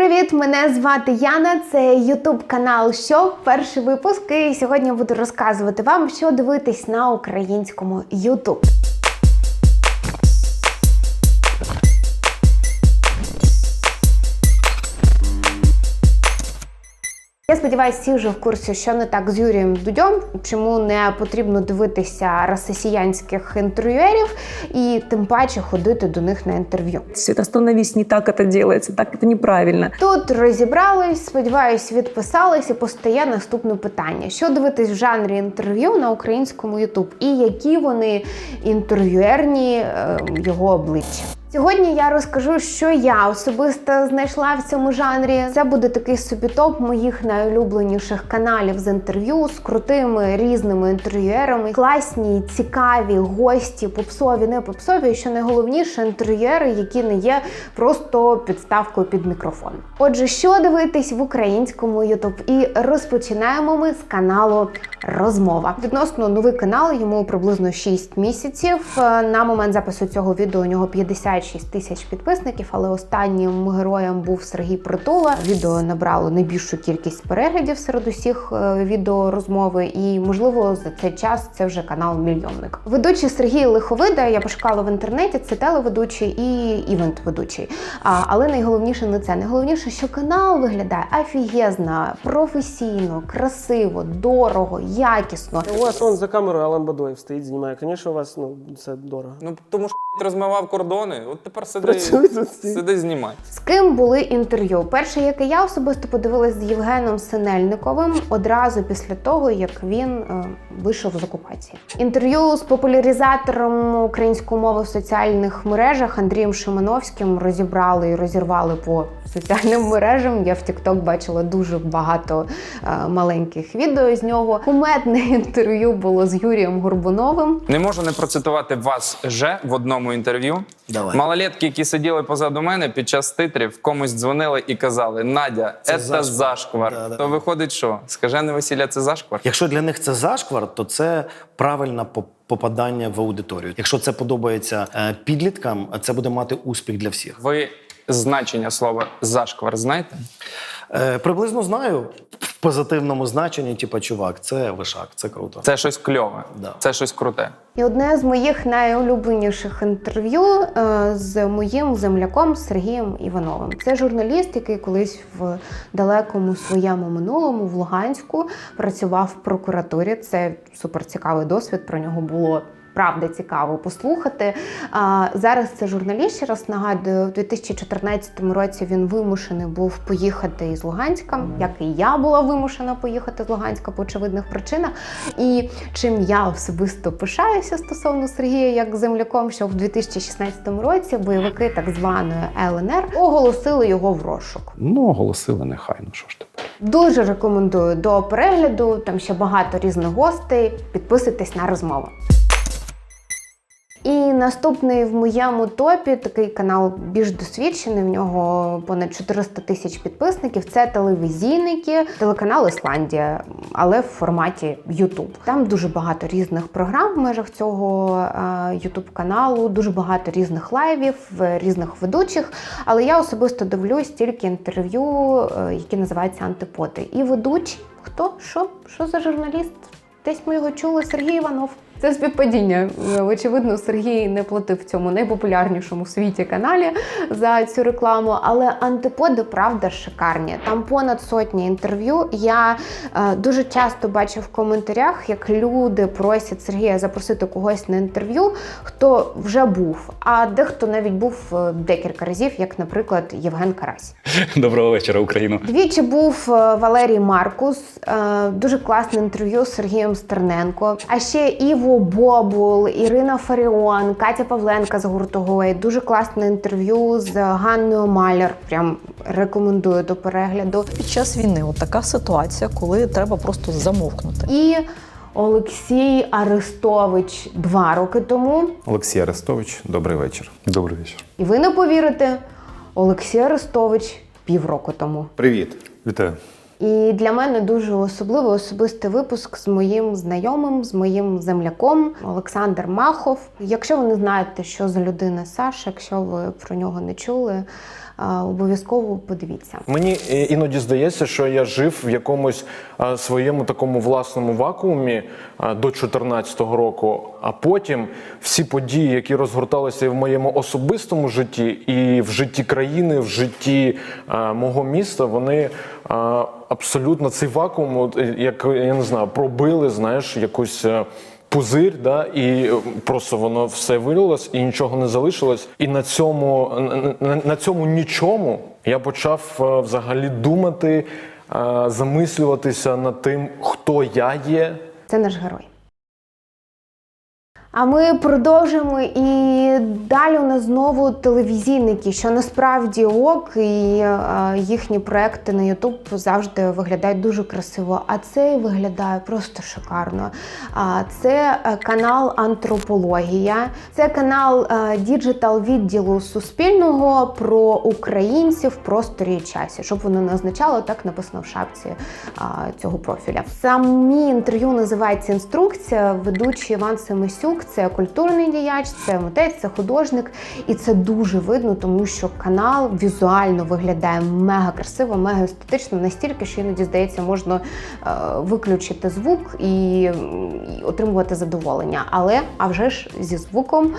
Привіт! Мене звати Яна. Це Ютуб канал Що перший випуск. І сьогодні я буду розказувати вам, що дивитись на українському Ютуб. Я сподіваюся, всі вже в курсі, що не так з Юрієм Дудьом, чому не потрібно дивитися росіянських інтерв'юерів і тим паче ходити до них на інтерв'ю. Свет, остановись, не так это делается, так это неправильно. Тут розібрались, сподіваюсь, відписались і постає наступне питання: що дивитись в жанрі інтерв'ю на українському Ютуб, і які вони інтерв'юерні е, його обличчя. Сьогодні я розкажу, що я особисто знайшла в цьому жанрі. Це буде такий собі топ моїх найулюбленіших каналів з інтерв'ю з крутими різними інтерв'юерами, класні, цікаві гості, попсові, не попсові. Що найголовніше, інтерв'юери, які не є просто підставкою під мікрофон. Отже, що дивитись в українському Ютуб? І розпочинаємо ми з каналу Розмова. Відносно новий канал, йому приблизно 6 місяців. Е, На момент запису цього відео у нього 56 тисяч підписників, але останнім героєм був Сергій Притула. Відео набрало найбільшу кількість переглядів серед усіх е, відео розмови, і можливо за цей час це вже канал мільйонник. Ведучий Сергій Лиховида, я пошукала в інтернеті. Це телеведучий і івент-ведучий. Але найголовніше не це. Найголовніше, що канал виглядає офігезно, професійно, красиво, дорого, якісно. У вас он за камерою Алан Бадоєв стоїть, знімає. Звісно, у вас ну це дорого. Ну тому що розмивав кордони. От тепер сиди, сиди знімай. З ким були інтерв'ю? Перше, яке я особисто подивилась з Євгеном Синельниковим одразу після того, як він е, вийшов з окупації. Інтерв'ю з популяризатором української мови в соціальних мережах Андрієм Шимановським розібрали і розірвали по соціальним мережам. Я в TikTok бачила дуже багато е, маленьких відео з нього. Кумедне інтерв'ю було з Юрієм Горбуновим. Не можу не процитувати вас же в одному інтерв'ю. Давай. Малолетки, які сиділи позаду мене під час титрів, комусь дзвонили і казали: Надя, це, зашквар». зашквар. Да, да. То виходить, що скажене весілля це зашквар? Якщо для них це зашквар, то це правильне по- попадання в аудиторію. Якщо це подобається е, підліткам, це буде мати успіх для всіх. Ви значення слова зашквар знаєте? Е, Приблизно знаю в позитивному значенні, типа чувак, це вишак, це круто. Це щось кльове, Да. це щось круте. І одне з моїх найулюбленіших інтерв'ю е, з моїм земляком Сергієм Івановим. Це журналіст, який колись в далекому своєму минулому в Луганську працював в прокуратурі. Це суперцікавий досвід. Про нього було. Правда цікаво послухати. А, зараз це журналіст. Ще раз нагадую, у 2014 році він вимушений був поїхати із Луганська, як і я була вимушена поїхати з Луганська по очевидних причинах. І чим я особисто пишаюся стосовно Сергія як земляком, що в 2016 році бойовики так званої ЛНР оголосили його в розшук. Ну, оголосили нехай, ну що ж тепер. Дуже рекомендую до перегляду. Там ще багато різних гостей. Підписуйтесь на розмову. І наступний в моєму топі такий канал більш досвідчений. В нього понад 400 тисяч підписників. Це телевізійники, телеканал Ісландія, але в форматі YouTube. Там дуже багато різних програм в межах цього YouTube каналу, дуже багато різних лайвів, е, різних ведучих. Але я особисто дивлюсь тільки інтерв'ю, е, які називаються антиподи. І ведучі, хто що? Що за журналіст? Десь ми його чули Сергій Іванов. Це співпадіння. Е, Очевидно, Сергій не платив цьому найпопулярнішому в світі каналі за цю рекламу. Але антиподи правда шикарні. Там понад сотні інтерв'ю. Я е, дуже часто бачу в коментарях, як люди просять Сергія запросити когось на інтерв'ю, хто вже був. А дехто навіть був е, декілька разів, як, наприклад, Євген Карась. Доброго вечора, Україно. Двічі був е, Валерій Маркус, е, дуже класне інтерв'ю з Сергієм Стерненко. А ще Іво Бобул, Ірина Фаріон, Катя Павленка з гурту Гой. Дуже класне інтерв'ю з Ганною Маляр. Прям рекомендую до перегляду. Під час війни от така ситуація, коли треба просто замовкнути. І Олексій Арестович два роки тому. Олексій Арестович, добрий вечір. Добрий вечір. І ви не повірите, Олексій Арестович півроку тому. Привіт. Вітаю. І для мене дуже особливий особистий випуск з моїм знайомим, з моїм земляком Олександр Махов. Якщо ви не знаєте, що за людина Саша, якщо ви про нього не чули, обов'язково подивіться. Мені е, іноді здається, що я жив в якомусь е, своєму такому власному вакуумі е, до 2014 року. А потім всі події, які розгорталися в моєму особистому житті, і в житті країни, в житті е, мого міста, вони е, абсолютно цей вакуум, от, е, як я не знаю, пробили, знаєш, якусь. Пузир, да, і е, просто воно все вилилось, і нічого не залишилось. І на цьому, на, на, на цьому нічому я почав е, взагалі думати, е, замислюватися над тим, хто я є, Це наш герой. А ми продовжимо і далі у нас знову телевізійники, що насправді ок, і е, їхні проекти на Ютуб завжди виглядають дуже красиво. А цей виглядає просто шикарно. Це е, канал Антропологія, це канал е, діджитал відділу Суспільного про українців в просторі і часі, щоб воно не означало, так написано в шапці цього профіля. Самі інтерв'ю називається інструкція. Ведучий Іван Семисюк це культурний діяч, це митець, це художник, і це дуже видно, тому що канал візуально виглядає мега красиво, мега естетично, настільки, що іноді здається, можна е, виключити звук і, і отримувати задоволення. Але а вже ж зі звуком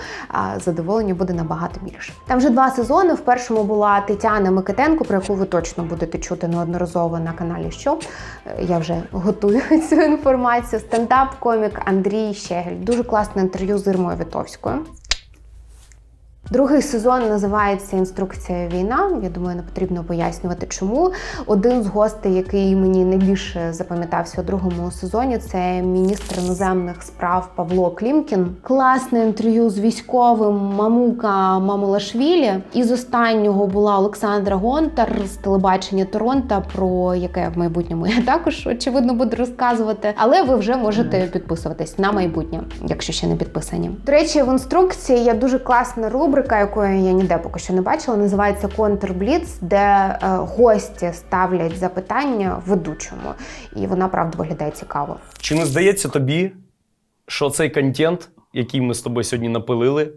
задоволення буде набагато більше. Там вже два сезони. В першому була Тетяна Микитенко, про яку ви точно будете чути неодноразово на каналі. Що Е, я вже готую цю інформацію. Стендап-комік Андрій Щегель. Дуже класне інтерв'ю з Ірмою Вітовською. Другий сезон називається Інструкція війна. Я думаю, не потрібно пояснювати, чому. Один з гостей, який мені найбільше запам'ятався у другому сезоні, це міністр іноземних справ Павло Клімкін. Класне інтерв'ю з військовим Мамука Мамулашвілі. І з останнього була Олександра Гонтар з телебачення Торонто, про яке в майбутньому я також очевидно буду розказувати. Але ви вже можете підписуватись на майбутнє, якщо ще не підписані. До речі, в інструкції є дуже класна рубрика, якої я ніде поки що не бачила. Називається Контрбліц, де е, гості ставлять запитання ведучому, і вона правда виглядає цікаво. Чи не здається тобі, що цей контент, який ми з тобою сьогодні напилили,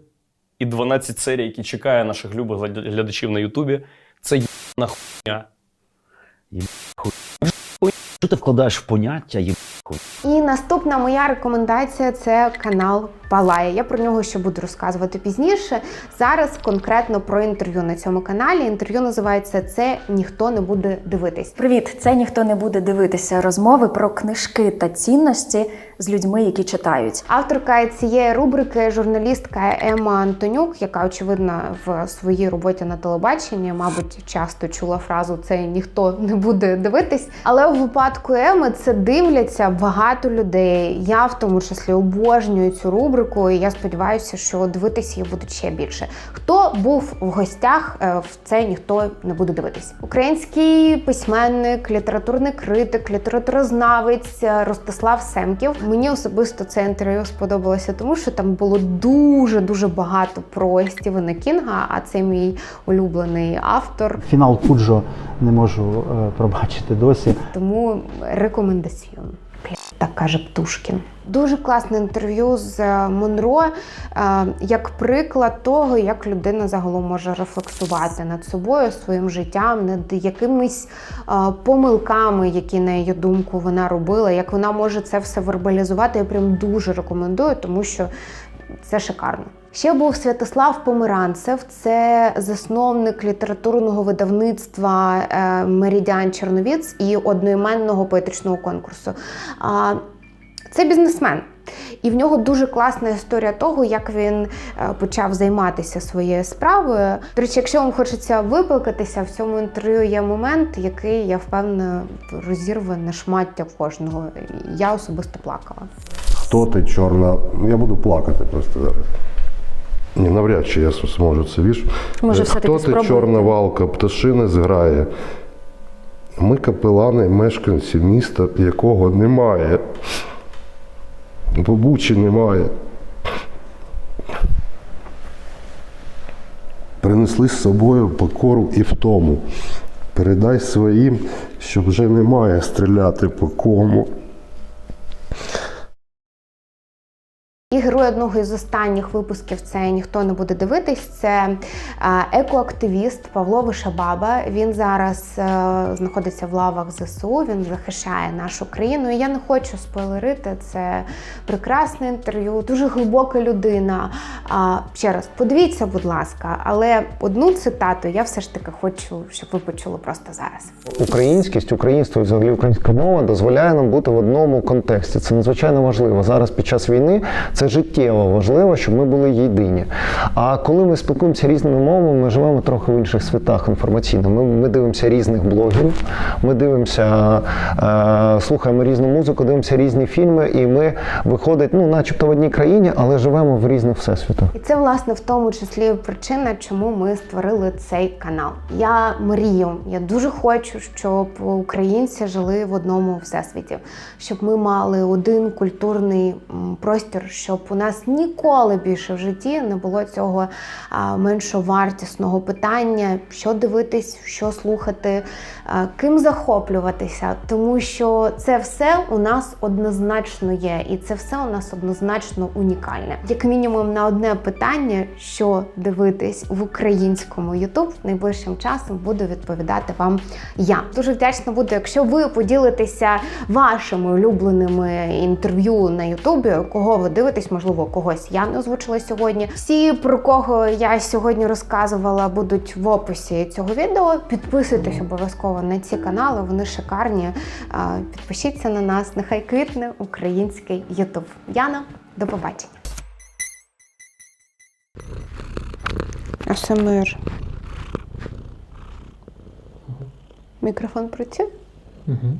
і 12 серій, які чекає наших любих глядачів на Ютубі, це єбана хуйня? Що ти вкладаєш в поняття? І наступна моя рекомендація це канал Палає. Я про нього ще буду розказувати пізніше. Зараз конкретно про інтерв'ю на цьому каналі. Інтерв'ю називається Це ніхто не буде дивитись. Привіт, це ніхто не буде дивитися розмови про книжки та цінності з людьми, які читають. Авторка цієї рубрики журналістка Ема Антонюк, яка очевидно в своїй роботі на телебаченні, мабуть, часто чула фразу Це ніхто не буде дивитись. Але у випадку Еми це дивляться багато людей. Я в тому числі обожнюю цю рубрику, і я сподіваюся, що дивитися її будуть ще більше. Хто був в гостях е, в це ніхто не буде дивитись. Український письменник, літературний критик, літературознавець е, Ростислав Семків. Мені особисто це інтерв'ю сподобалося, тому що там було дуже дуже багато про Стівена Кінга. А це мій улюблений автор. Фінал Куджо не можу е, пробачити досі. Тому рекомендаціон. Каже Птушкін. Дуже класне інтерв'ю з е, Монро, е, як приклад того, як людина загалом може рефлексувати над собою, своїм життям, над якимись е, помилками, які на її думку вона робила, як вона може це все вербалізувати. Я прям дуже рекомендую, тому що це шикарно. Ще був Святослав Померанцев, це засновник літературного видавництва е, Меридіан Черновіц і одноіменного поетичного конкурсу. Це бізнесмен. І в нього дуже класна історія того, як він е, почав займатися своєю справою. До речі, якщо вам хочеться виплакатися, в цьому інтерв'ю є момент, який я впевнена розірве на шмаття кожного. Я особисто плакала. Хто ти чорна? Ну, Я буду плакати просто зараз. Ні, навряд чи я зможу це вірш. Може, Е, Хто ти чорна валка, пташини зграє? Ми капелани, мешканці міста, якого немає. Бо Бучі немає. Принесли з собою покору і втому. Передай своїм, що вже немає стріляти по кому. Герой одного із останніх випусків це ніхто не буде дивитись. Це екоактивіст Павло Вишабаба. Він зараз е, знаходиться в лавах ЗСУ. Він захищає нашу країну. І я не хочу спойлерити. Це прекрасне інтерв'ю, дуже глибока людина. Ще раз, подивіться, будь ласка, але одну цитату я все ж таки хочу, щоб ви почули просто зараз. Українськість, українство і взагалі українська мова дозволяє нам бути в одному контексті. Це надзвичайно важливо. Зараз під час війни це життєво важливо, щоб ми були єдині. А коли ми спілкуємося різними мовами, ми живемо трохи в інших світах інформаційно. Ми, ми дивимося різних блогерів, ми дивимося, е, слухаємо різну музику, дивимося різні фільми, і ми виходить, ну, начебто в одній країні, але живемо в різних всесвітах. І це власне в тому числі причина, чому ми створили цей канал. Я мрію, я дуже хочу, щоб українці жили в одному всесвіті, щоб ми мали один культурний простір, щоб у нас ніколи більше в житті не було цього меншовартісного питання, що дивитись, що слухати, ким захоплюватися, тому що це все у нас однозначно є, і це все у нас однозначно унікальне. Як мінімум, на одне питання, що дивитись в українському YouTube, найближчим часом буду відповідати вам я. Дуже вдячна буду, якщо ви поділитеся вашими улюбленими інтерв'ю на Ютубі, кого ви дивитесь, можливо, когось я не озвучила сьогодні. Всі, про кого я сьогодні розказувала, будуть в описі цього відео. Підписуйтесь обов'язково на ці канали, вони шикарні. Підпишіться на нас, нехай квітне український Ютуб. Яна, до побачення. АСМР. Мікрофон працює? Угу.